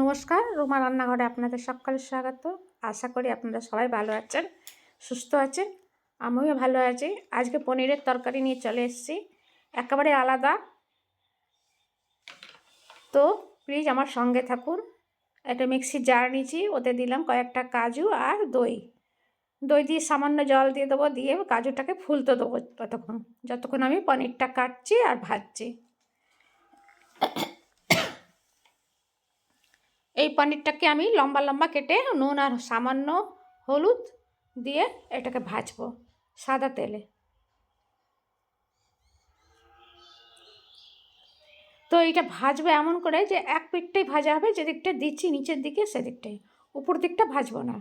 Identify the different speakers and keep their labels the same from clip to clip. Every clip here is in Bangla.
Speaker 1: নমস্কার, রুমা রান্নাঘরে আপনাদের সকলের স্বাগত। আশা করি আপনারা সবাই ভালো আছেন, সুস্থ আছেন, আমিও ভালো আছি। আজকে পনিরের তরকারি নিয়ে চলে এসেছি, একেবারে আলাদা। তো প্লিজ আমার সঙ্গে থাকুন, একটা মিক্সির জার নিয়েছি, ওতে দিলাম কয়েকটা কাজু আর দই। দই দিয়ে সামান্য জল দিয়ে দেবো, দিয়ে কাজুটাকে ফুলতে দেবো ততক্ষণ, যতক্ষণ আমি পনিরটা কাটছি আর ভাজছি। এই পনিরটাকে আমি লম্বা লম্বা কেটে নুন আর সামান্য হলুদ দিয়ে এটাকে ভাজবো সাদা তেলে। তো এইটা ভাজবো এমন করে যে এক পিঠটাই ভাজা হবে, যেদিকটা দিচ্ছি নিচের দিকে সেদিকটাই। উপর দিকটা ভাজবো না।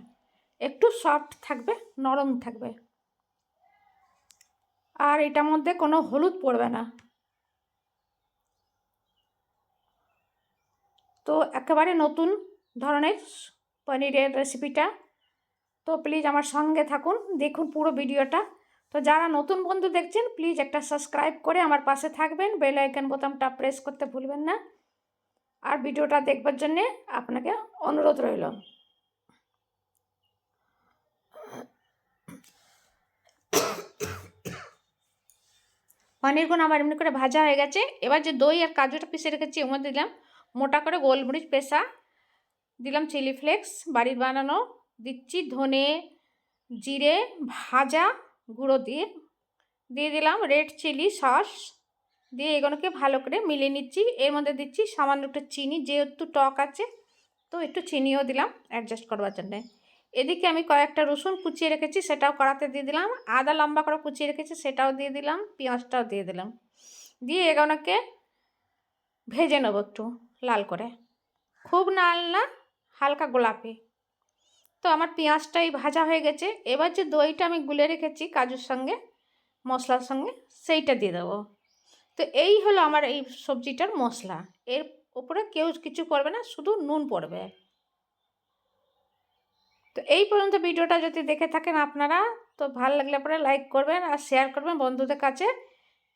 Speaker 1: একটু সফট থাকবে, নরম থাকবে। আর এটার মধ্যে কোনো হলুদ পড়বে না। তো একেবারে নতুন ধরনের পনিরের রেসিপিটা তো প্লিজ আমার সঙ্গে থাকুন, দেখুন পুরো ভিডিওটা তো যারা নতুন বন্ধু দেখছেন প্লিজ একটা সাবস্ক্রাইব করে আমার পাশে থাকবেন। বেল আইকন বোতামটা প্রেস করতে ভুলবেন না। আর ভিডিওটা দেখবার জন্যে আপনাকে অনুরোধ রইল। পনিরগুলো আমার এমনি করে ভাজা হয়ে গেছে। এবার যে দই আর কাজুটা পিষে রেখেছি ওর মধ্যে দিলাম মোটা করে গোলমরিচ পেশা দিলাম চিলি ফ্লেক্স, বাড়ির বানানো, দিচ্ছি ধনে জিরে ভাজা গুঁড়ো দিয়ে। দিয়ে দিলাম রেড চিলি সস। দিয়ে এগুলোকে ভালো করে মিলিয়ে নিচ্ছি। এর মধ্যে দিচ্ছি সামান্য একটু চিনি, যেহেতু টক আছে, তো একটু চিনিও দিলাম অ্যাডজাস্ট করবার জন্যে। এদিকে আমি কয়েকটা রসুন কুচিয়ে রেখেছি, সেটাও কড়াতে দিয়ে দিলাম। আদা লম্বা করে কুচিয়ে রেখেছি, সেটাও দিয়ে দিলাম, পেঁয়াজটাও দিয়ে দিলাম। দিয়ে এগুলোকে ভেজে নেব একটু। লাল করে। খুব লাল না, হালকা গোলাপি। তো আমার পেঁয়াজটাই ভাজা হয়ে গেছে। এবার যে দইটা আমি গুলে রেখেছি কাজুর সঙ্গে, মশলার সঙ্গে, সেইটা দিয়ে দেবো। তো এই হলো আমার এই সবজিটার মশলা। এর উপরে কেউ কিছু পড়বে না, শুধু নুন পড়বে। তো এই পর্যন্ত ভিডিওটা যদি দেখে থাকেন আপনারা, তো ভালো লাগলে পরে লাইক করবেন আর শেয়ার করবেন বন্ধুদের কাছে,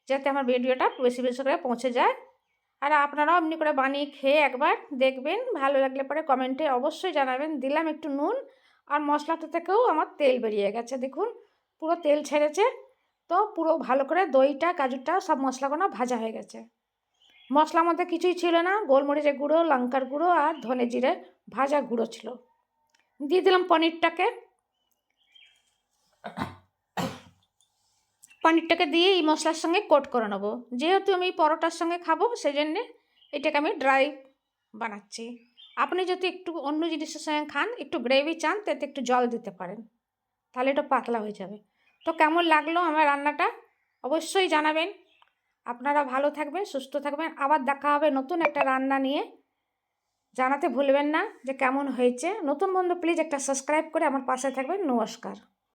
Speaker 1: যাতে আমার ভিডিওটা বেশি বেশি করে পৌঁছে যায়। আর আপনারাও এমনি করে বানিয়ে খেয়ে একবার দেখবেন, ভালো লাগলে পরে কমেন্টে অবশ্যই জানাবেন। দিলাম একটু নুন আর মশলাটা থেকেও আমার তেল বেরিয়ে গেছে, দেখুন। পুরো তেল ছেড়েছে, তো পুরো ভালো করে দইটা কাজুটা সব মশলাগুলো ভাজা হয়ে গেছে। মশলার মধ্যে কিছুই ছিল না, গোলমরিচের গুঁড়ো, লঙ্কার গুঁড়ো আর ধনে জিরে ভাজা গুঁড়ো ছিল। দিয়ে দিলাম পনিরটাকে। পনিরটাকে দিয়ে এই মশলার সঙ্গে কোট করে নেব। যেহেতু আমি পরোটার সঙ্গে খাব সেই জন্যে এটাকে আমি ড্রাই বানাচ্ছি। আপনি যদি একটু অন্য জিনিসের সঙ্গে খান, একটু গ্রেভি চান, তাতে একটু জল দিতে পারেন। তাহলে এটা পাতলা হয়ে যাবে। তো কেমন লাগল আমার রান্নাটা? অবশ্যই জানাবেন। আপনারা ভালো থাকবেন, সুস্থ থাকবেন। আবার দেখা হবে নতুন একটা রান্না নিয়ে। জানাতে ভুলবেন না যে কেমন হয়েছে। নতুন বন্ধু, প্লিজ একটা সাবস্ক্রাইব করে আমার পাশে থাকবেন। নমস্কার।